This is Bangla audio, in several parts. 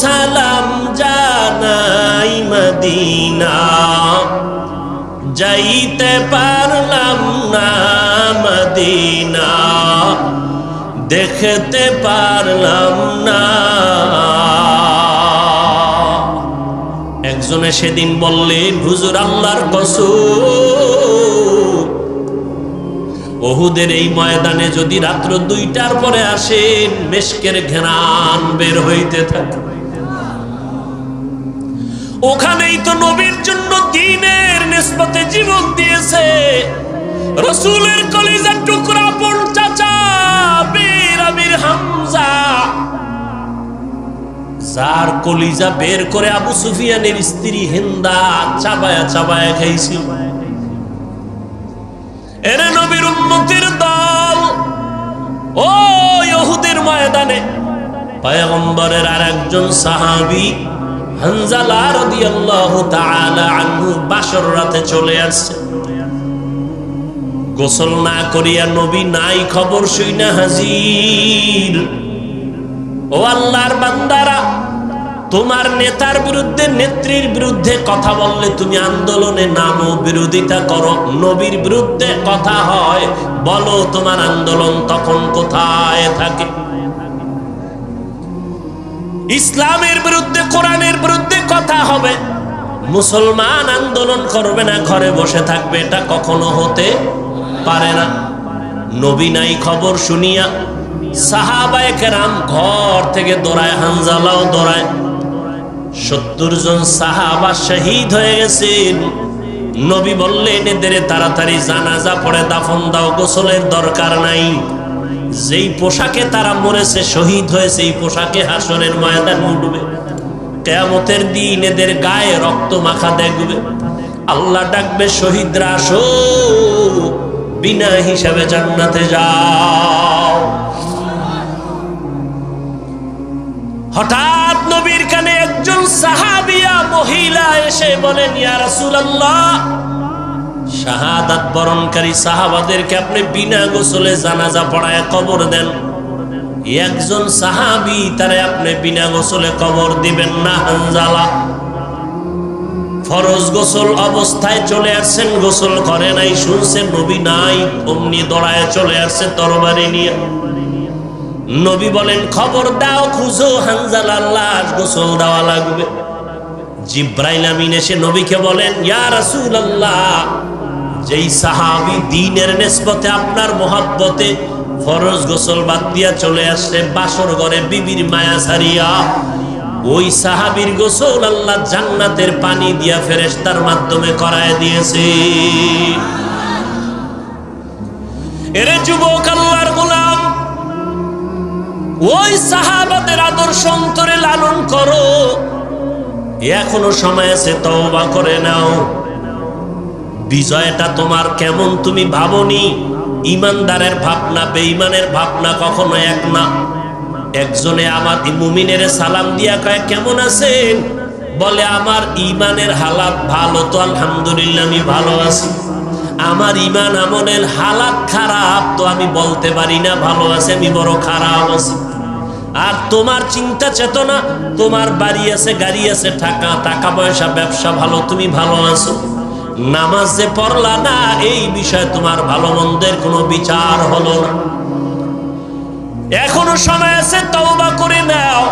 সালাম জানাই মদিনা। যাইতে পারলাম না মদিনা। দেখতে পারলাম না। একজনে সেদিন বললেন, হুজুর, আল্লাহর কসম। ওহুদের এই ময়দানে যদি রাত্র দুইটার পরে আসেন, মেশকের ঘেরান বের হইতে থাকে ওখানেই তো নবীর জন্য দিনের নিসবতে জীবন দিয়েছে। রসুলের কলিজার টুকরা পড় চাচা বীর আমির হামজা। যার কলিজা বের করে আবু সুফিয়ানের স্ত্রী হিন্দা চাবায়া চাবায়া খাইছিল। এরে নবীর উন্নতির দল, ও ইহুদের ময়দানে। পয়গম্বরের আর একজন সাহাবি হানজালা রাদিয়াল্লাহু তাআলা আনহু বাসর রাতে চলে আসছে। গোসল না করিয়া নবী নাই খবর শুইনা হাজির। ও আল্লাহর বান্দারা, তোমার নেতার বিরুদ্ধে, নেত্রীর বিরুদ্ধে কথা বললে তুমি আন্দোলনে নামো, বিরোধিতা করো, নবীর বিরুদ্ধে কথা হয়, বলো তোমার আন্দোলন তখন কোথায় থাকে? ইসলামের বিরুদ্ধে, কোরআনের বিরুদ্ধে কথা হবে। মুসলমান আন্দোলন করবে না, ঘরে বসে থাকবে, এটা কখনো হতে পারে না। নবী নাই খবর শুনিয়া সাহাবায়ে কেরাম ঘর থেকে দৌড়ায় হানজালাও দৌড়ায়। সত্তর জন সাহাবা শহীদ হয়ে গেছেন। নবী বললেন, এদের তাড়াতাড়ি জানাজা পড়ে, দাফন দাও, গোসলের দরকার নাই। যেই পোশাকে তারা মরেছে, শহীদ হয়েছে, এই পোশাকে হাসরের ময়দান উঠবে কেয়ামতের দিন এদের গায়ে রক্ত মাখা দেখবে। আল্লাহ ডাকবে, শহীদরা আসো, বিনা হিসাবে জান্নাতে যাও। হঠাৎ নবীর কানে একজন সাহাবিয়া মহিলা এসে বলেন, ইয়া রাসূলুল্লাহ শাহাদাত বরণকারী সাহাবাদেরকে আপনি বিনা গোসলে জানাজা পড়ায় কবর দেন। একজন সাহাবি তারে আপনি বিনা গোসলে কবর দিবেন না, হানজালা। ফরজ গোসল অবস্থায় চলে আসছেন, গোসল করে নাই শুনছেন নবী নাই, অমনি দড়ায় চলে আসছে তরবারি নিয়ে। নবী বলেন, খবর দাও, খুঁজো হানজালার লাশ, গোসল দেওয়া লাগবে। জিব্রাইল আমিন এসে নবীকে বলেন, ইয়া রাসূলুল্লাহ যেই সাহাবি দিনের নিসবতে আপনার মোহাব্বতে ফরজ গোসল বাদ দিয়া চলে আসছে, বাসর ঘরে বিবির মায়া সারিয়া ওই সাহাবীর গোসল আল্লাহ জান্নাতের পানি দিয়া ফেরেশতার মাধ্যমে করায় দিয়েছে। এরে যুবক আল্লাহর গোলাম, ওই সাহাবাদের আদর্শ অন্তরে লালন করো। এখনও সময় আছে, তওবা করে নাও। বিজয়টা তোমার কেমন তুমি ভাবনি? ইমানদারের ভাবনা, বেঈমানের ভাবনা কখনো এক না। একজনে আমার মুমিনের সালাম দিয়া কয়, কেমন আছেন? বলে, আমার ইমানের হালাত ভালো তো, আলহামদুলিল্লাহ, আমি ভালো আছি। আমার ইমান আমনের হালাত খারাপ তো, আমি বলতে পারি না, ভালো আছে, আমি বড় খারাপ আছি। আর তোমার চিন্তা চেতনা, তোমার বাড়ি আছে, গাড়ি আছে, টাকা টাকা পয়সা, ব্যবসা ভালো, তুমি ভালো আছো। নামাজ পড়লা না, এই বিষয়ে তোমার ভালো মন্দের কোনো বিচার হলো না। এখনও সময় আছে, তওবা করে নাও।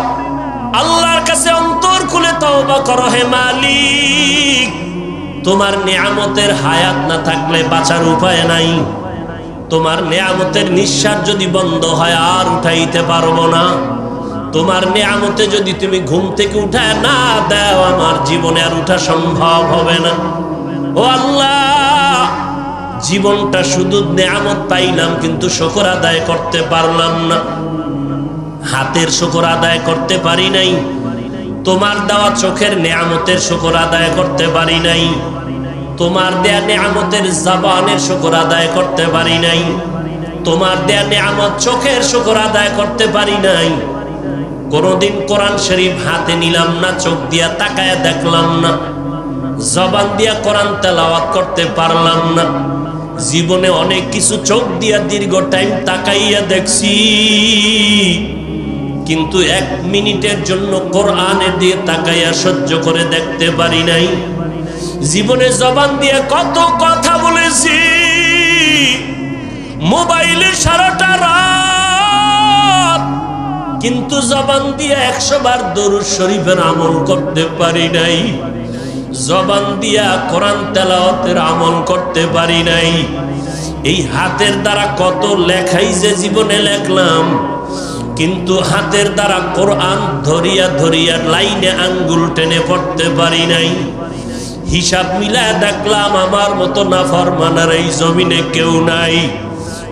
আল্লাহর কাছে অন্তর খুলে তওবা করো, হে মালিক। তোমার নিয়ামতের হায়াত না থাকলে বাঁচার উপায় নাই। তোমার নিয়ামতের নিঃশ্বাস যদি বন্ধ হয়, আর উঠাইতে পারব না। তোমার নিয়ামতে যদি তুমি ঘুম থেকে উঠায় না, দাও, আমার জীবনে আর উঠা সম্ভব হবে না। আল্লাহ, জীবনটা শুধু নিয়ামত পাইলাম, কিন্তু শকর আদায় করতে পারলাম না। হাতের শকর আদায় করতে পারি নাই। তোমার দেওয়া চোখের নেয়ামতের শুকর আদায় করতে পারি নাই। তোমার দেয়া নেয়ামতের জবানের শকর আদায় করতে পারি নাই। তোমার দেয়া নেয়ামত চোখের শকর আদায় করতে পারি নাই। কোনোদিন কোরআন শরীফ হাতে নিলাম না, চোখ দিয়া তাকায় দেখলাম না। জবান দিয়া কোরআন তেলাওয়াত করতে পারলাম না। জীবনে অনেক কিছু চোখ দিয়া দীর্ঘ টাইম তাকাইয়া দেখছি। কিন্তু এক মিনিটের জন্য কোরআনে দিয়ে তাকাইয়া সহ্য করে দেখতে পারি নাই। জীবনে জবান দিয়ে কত কথা বলেছি। মোবাইলে সারাটা রাত। কিন্তু জবান দিয়ে একশো বার দরুদ শরীফের আমল করতে পারি নাই। জবান দিয়া কোরআন তেলাওয়াতের আমল করতে পারি নাই। এই হাতের দ্বারা কত লেখাই যে জীবনে লেখলাম, কিন্তু হাতের দ্বারা কোরআন ধরিয়া ধরিয়া লাইনে আঙ্গুল টেনে পড়তে পারি নাই। হিসাব মিলায় দেখলাম আমার মতো না ফরমানার এই জমিনে কেউ নাই।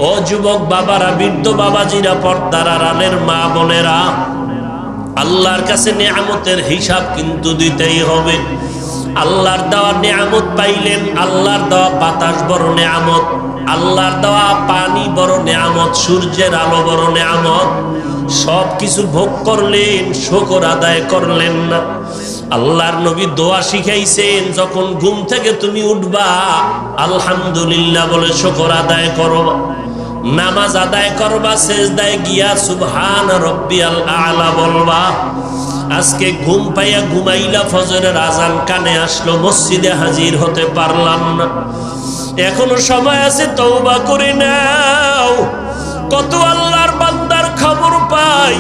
ও যুবক বাবারা, বৃদ্ধ বাবাজিরা, পর্দার আড়ালের মা বোনেরা, আল্লাহর কাছে নেয়ামতের হিসাব কিন্তু দিতেই হবে। আল্লাহর দেওয়া নেয়ামত পাইলেন, আল্লাহর দেওয়া বাতাস বড় নেয়ামত, আল্লাহর দেওয়া পানি বড় নেয়ামত, সূর্যের আলো বড় নেয়ামত। সব কিছু ভোগ করলেন, শকর আদায় করলেন না। আল্লাহর নবী দোয়া শিখাইছেন, যখন ঘুম থেকে তুমি উঠবা, আলহামদুলিল্লাহ বলে শকর আদায় করো। নামাজ আদায় করবা শেষদায় গিয়া সুবহান রব্বিয়াল আলা বলবা। আজকে ঘুম পাইয়া ঘুমাইলা ফজরের আজান কানে আসলো, মসজিদে হাজির হতে পারলাম না। এখনও সময় আছে, তওবা করে নাও। কত আল্লাহর বান্দার খবর পাই।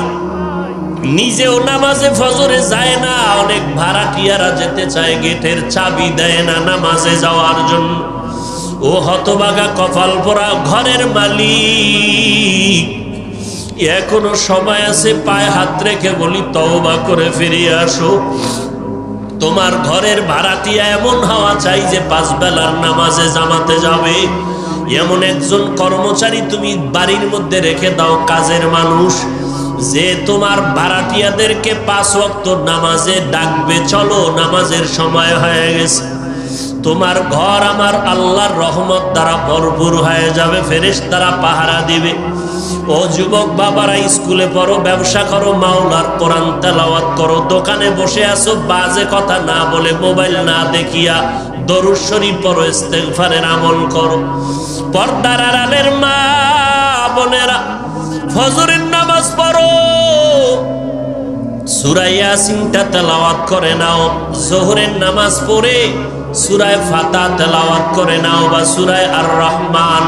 নিজেও নামাজে ফজরে যায় না, অনেক ভাড়াটিয়ারা যেতে চায়, গেটের চাবি দেয় না নামাজে যাওয়ার জন্য। ও হতবাগা কপাল পরা ঘরের মালিক। এখনও সময় আছে, পায়ে হাত রেখে বলি, তওবা করে ফিরে আসো। তোমার ঘরের ভাড়াটিয়া এমন হওয়া চাই যে পাঁচ বেলার নামাজে জামাতে যাবে। এমন একজন কর্মচারী তুমি বাড়ির মধ্যে রেখে দাও, কাজের মানুষ। যে তোমার ভাড়াটিয়াদেরকে পাঁচ ওয়াক্ত নামাজে ডাকবে, চলো নামাজের সময় হয়ে গেছে। তোমার ঘর আমার আল্লাহর রহমত দ্বারা ভরপুর হয়ে যাবে ফেরেশ তারা পাহারা দিবে। ও যুবক বাবারা, স্কুলে পড়ো, ব্যবসা করো, মাওলার কোরআন তেলাওয়াত করো, দোকানে বসে আসো বাজে কথা না বলে মোবাইল না দেখিয়া দরুদ শরীফ পড়ো, ইস্তেগফারের আমল করো। পর্দার আড়ালের মা বোনেরা, ফজরের নামাজ পড়ো। সুরাই ইয়াসিনটা তেলাওয়াত করে নাও, জোহরের নামাজ পড়ে সুরায় ফাতা তেলাওয়াত করে নাও বা সুরায় আর রহমান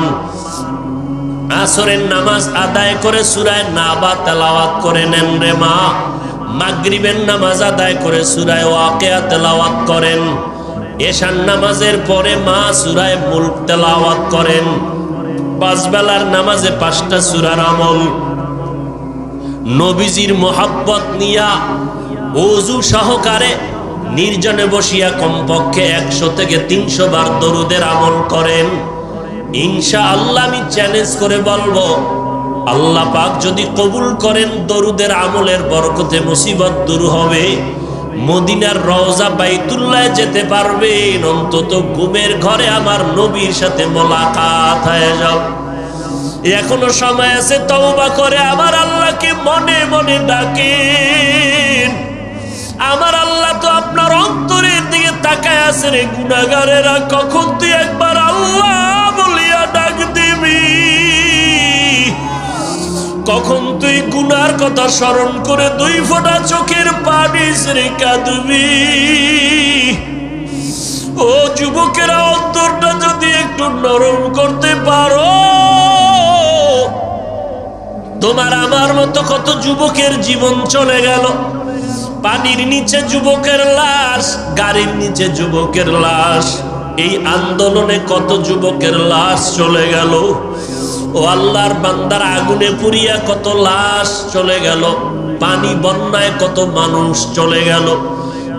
আসরের নামাজ আদায় করে সুরায় নাবা তেলাওয়াত করে নেন রে মা। মাগরিবের নামাজ আদায় করে সুরায় ওয়াকিয়া তেলাওয়াত করেন। এশান নামাজের পরে মা সুরায় মুল্ক তেলাওয়াত করেন। পাঁচ বেলার নামাজে পাঁচটা সুরার আমল। নবীজির মোহাব্বত নিয়া অজু সহকারে নির্জনে বসিয়া কমপক্ষে একশো থেকে তিনশো বার দরুদের আমল করেন। ইনশা আল্লাহ আমি চ্যালেঞ্জ করে বলব, আল্লাহ পাক যদি কবুল করেন দরুদের আমলের বরকতে মুসিবত দূর হবে, মদিনার রওজা বাইতুল্লাহ যেতে পারবেন, অন্তত ঘুমের ঘরে আমার নবীর সাথে মোলাকাত হয়ে যাও। এখনও সময় আছে, তওবা করে আমার আল্লাহকে মনে মনে ডাকেন। আমার আল্লাহ তো আপনার অন্তরের দিকে তাকায় আছে রে গুনাগারেরা কখন তুই একবার আল্লাহ কখন তুই গুনার কথা স্মরণ করে দুই ফোঁটা চোখের পানি রে কাঁদবি ও যুবকেরা, অন্তরটা যদি একটু নরম করতে পারো, তোমার আমার মতো কত যুবকের জীবন চলে গেল। পানির নিচে যুবকের লাশ, গাড়ির নিচে যুবকের লাশ, এই আন্দোলনে কত যুবকের লাশ চলে গেল। ও আল্লাহর বান্দার আগুনে পুড়িয়া কত লাশ চলে গেল, পানি বন্যায় কত মানুষ চলে গেল।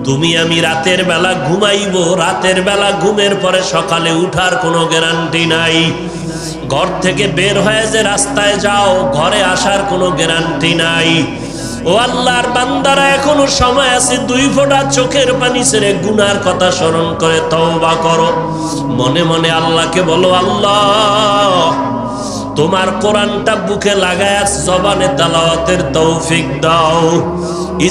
তুমি আমি রাতের বেলা ঘুমাইব, রাতের বেলা ঘুমের পরে সকালে উঠার কোনো গ্যারান্টি নাই। ঘর থেকে বের হয়ে যে রাস্তায় যাও, ঘরে আসার কোনো গ্যারান্টি নাই। ও আল্লাহর বান্দারা, এখনও সময় আছে দুই ফোঁটা চোখের পানি ছেড়ে গুনার কথা স্মরণ করে তওবা করো। মনে মনে আল্লাহকে বলো, আল্লাহ! তোমার কোরআনটা বুকে লাগায় জবানে তালাওয়াতের তৌফিক দাও।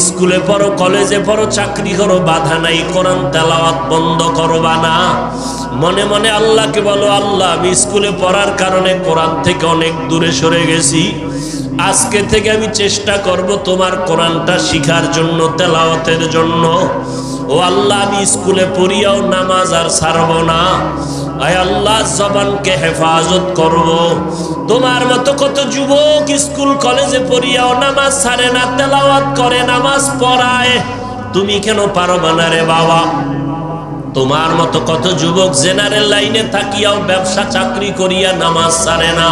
স্কুলে পড়ো, কলেজে পড়ো, চাকরি করো, বাধা নাই, কোরআন তেলাওয়াত বন্ধ করবা না। মনে মনে আল্লাহকে বলো, আল্লাহ, আমি স্কুলে পড়ার কারণে কোরআন থেকে অনেক দূরে সরে গেছি। আজকে থেকে আমি চেষ্টা করব তোমার কোরআনটা শিখার জন্য, তেলাওয়াতের জন্য। ও আল্লাহ, আমি স্কুলে পড়িয়াও নামাজ আর ছাড়ব না। আল্লাহ, জবানকে হেফাজত করব। তোমার মতো কত যুবক স্কুল, কলেজে পড়িয়াও নামাজ ছাড়ে না, তেলাওয়াত করে, নামাজ পড়ায়। তুমি কেন পারবা না রে বাবা? তোমার মতো কত যুবক জেনারেল লাইনে থাকিয়াও ব্যবসা, চাকরি করিয়া নামাজ ছাড়ে না,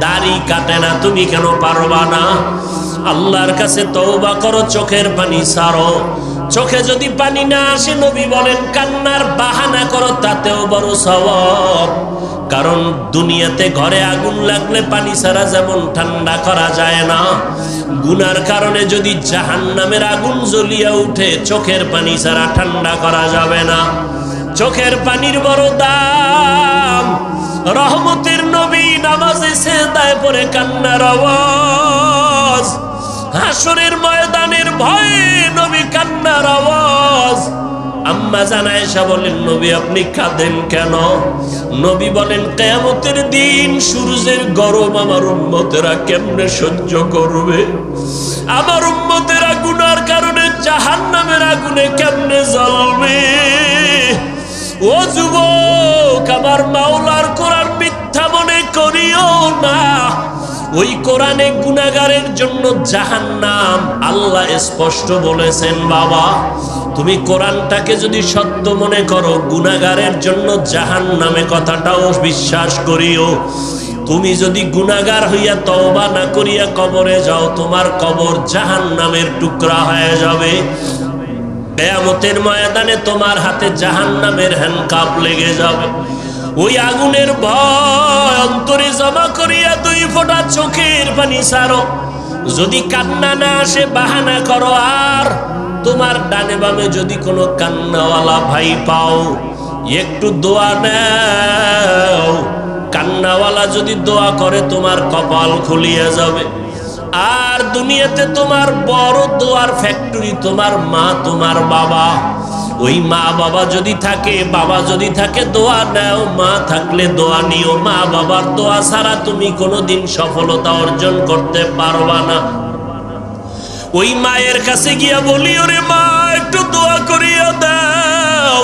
দাড়ি কাটে না, তুমি কেন পারবা না? আল্লাহর কাছে তওবা করো, চোখের পানি ছাড়ো। চোখে যদি পানি না আসে, নবী বলেন, কান্নার বাহানা করো, তাতেও বড় সওয়াব। কারণ দুনিয়াতে ঘরে আগুন লাগলে পানি ছাড়া যেমন ঠান্ডা করা যায় না। গুনার কারণে যদি জাহান নামের আগুন জ্বলিয়া উঠে, চোখের পানি ছাড়া ঠান্ডা করা যাবে না। চোখের পানির বড় দাম, রহমতের নবী নামাজে সে দায় পরে কান্নার আওয়াজ। হাসরের ময়দানের ভয়ে নবী কান্নার আওয়াজ। আম্মা জানায়সা বলেন নবী, আপনি কাঁদেন কেন? নবী বলেন, কেয়ামতের দিন সূর্যের গরম আমার উম্মতেরা কেমনে সহ্য করবে? আমার উম্মতেরা গুনার কারণে জাহান নামের আগুনে কেমনে জ্বলবে? ও যুবক, আমার মাওলার কোরআনে গুনাগারের জন্য জাহান্নাম। আল্লাহ স্পষ্ট বলেছেন, বাবা, তুমি কোরআনটাকে যদি সত্য মনে করো গুনাগারের জন্য জাহান নামে কথাটাও বিশ্বাস করিও। তুমি যদি গুনাগার হইয়া তওবা না করিয়া কবরে যাও, তোমার কবর জাহান নামের টুকরা হয়ে যাবে। কেয়ামতের ময়দানে তোমার হাতে জাহান নামের হ্যান্ডকাপ লেগে যাবে। ওই আগুনের ভয় অন্তরে জমা করিয়া দুই ফোঁটা চোখের পানি সারো। যদি কান্না না আসে, বাহানা করো আর। তোমার ডানে বামে যদি কোনো কান্নাওয়ালা ভাই পাও, একটু দোয়া নাও। কান্নাওয়ালা যদি দোয়া করে, তোমার কপাল খুলিয়া যাবে। আর দুনিয়াতে তোমার বড় দোয়ার ফ্যাক্টরি তোমার মা, তোমার বাবা। ওই মা বাবা যদি থাকে, বাবা যদি থাকে, দোয়া নাও। মা থাকলে দোয়া নিও। মা বাবার দোয়া ছাড়া তুমি কোনোদিন সফলতা অর্জন করতে পারবা না। ওই মায়ের কাছে গিয়া বলি, ওরে মা, একটু দোয়া করিয়া দাও।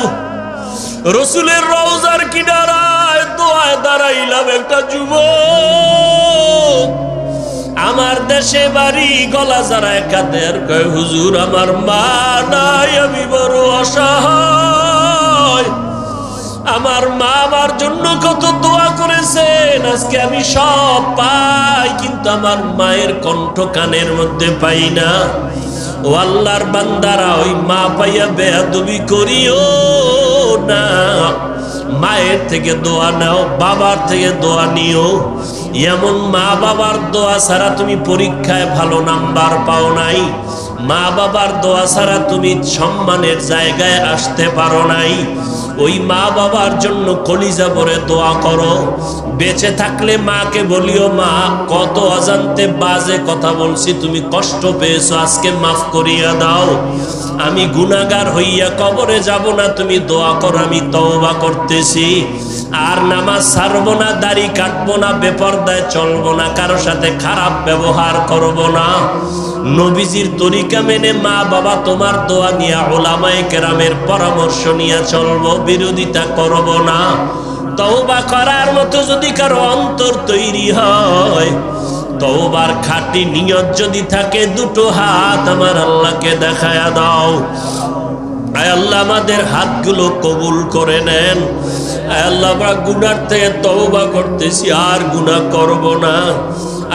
রসুলের রওজার কিনারায় দোয়ায় দাঁড়াইলাম একটা যুবক। আমার দেশে বাড়ি, গলা যারা একাদের কয়, হুজুর, আমার মা নাই, আমি বড় অসহায়। আমার মা আমার জন্য কত দোয়া করেছেন, আজকে আমি সব পাই, কিন্তু আমার মায়ের কণ্ঠ কানের মধ্যে পাই না। ও আল্লাহর বান্দারা, ওই মা পাইয়া বেয়াদবি করিও না। মায়ের থেকে দোয়া নাও, বাবার থেকে দোয়া নিও। এমন মা বাবার দোয়া ছাড়া তুমি পরীক্ষায় ভালো নাম্বার পাও নাই। মা বাবার দোয়া ছাড়া তুমি সম্মানের জায়গায় আসতে পারো নাই। ওই মা বাবার জন্য কলিজা ভরে দোয়া করো। বেঁচে থাকলে মাকে বলিও, মা, কত অজান্তে বাজে কথা বলছি, তুমি কষ্ট পেয়েছ, আজকে মাফ করিয়া দাও। আমি গুনাগার হইয়া কবরে যাব না, তুমি দোয়া কর, আমি তওবা করতেছি। আর নামাজ ছাড়বো না, দাড়ি কাটবো না, বেপরদায় চলবো না, কারও সাথে খারাপ ব্যবহার করব না। নবীজির তরিকা মেনে মা, বাবা, তোমার দোয়া নিয়ে ওলামায়ে কেরামের পরামর্শ নিয়ে চলবো, বিরোধিতা করব না। তওবা করার মতো যদি কারও অন্তর তৈরি হয়, তওবার খাটি নিয়ত যদি থাকে, দুটো হাত আমার আল্লাহকে দেখায়া দাও। আয় আল্লাহ, আমাদের হাতগুলো কবুল করে নেন। আয় আল্লাহ, আমরা গুনার থেকে তওবা করতেছি, আর গুনাহ করব না।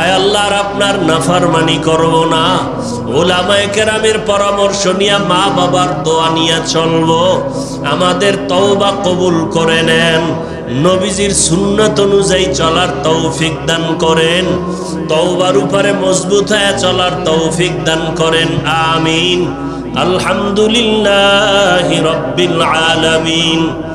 আয় আল্লাহর আপনার নাফারমানি করব না। ওলামায়ে কেরামের পরামর্শ নিয়ে মা বাবার দোয়া নিয়ে চলবো। আমাদের তওবা কবুল করে নেন। নবীজির সুন্নত অনুযায়ী চলার তৌফিক দান করেন। তৌবার উপরে মজবুত হয়ে চলার তৌফিক দান করেন। আমিন। আলহামদুলিল্লাহ রব্বিল আলামিন।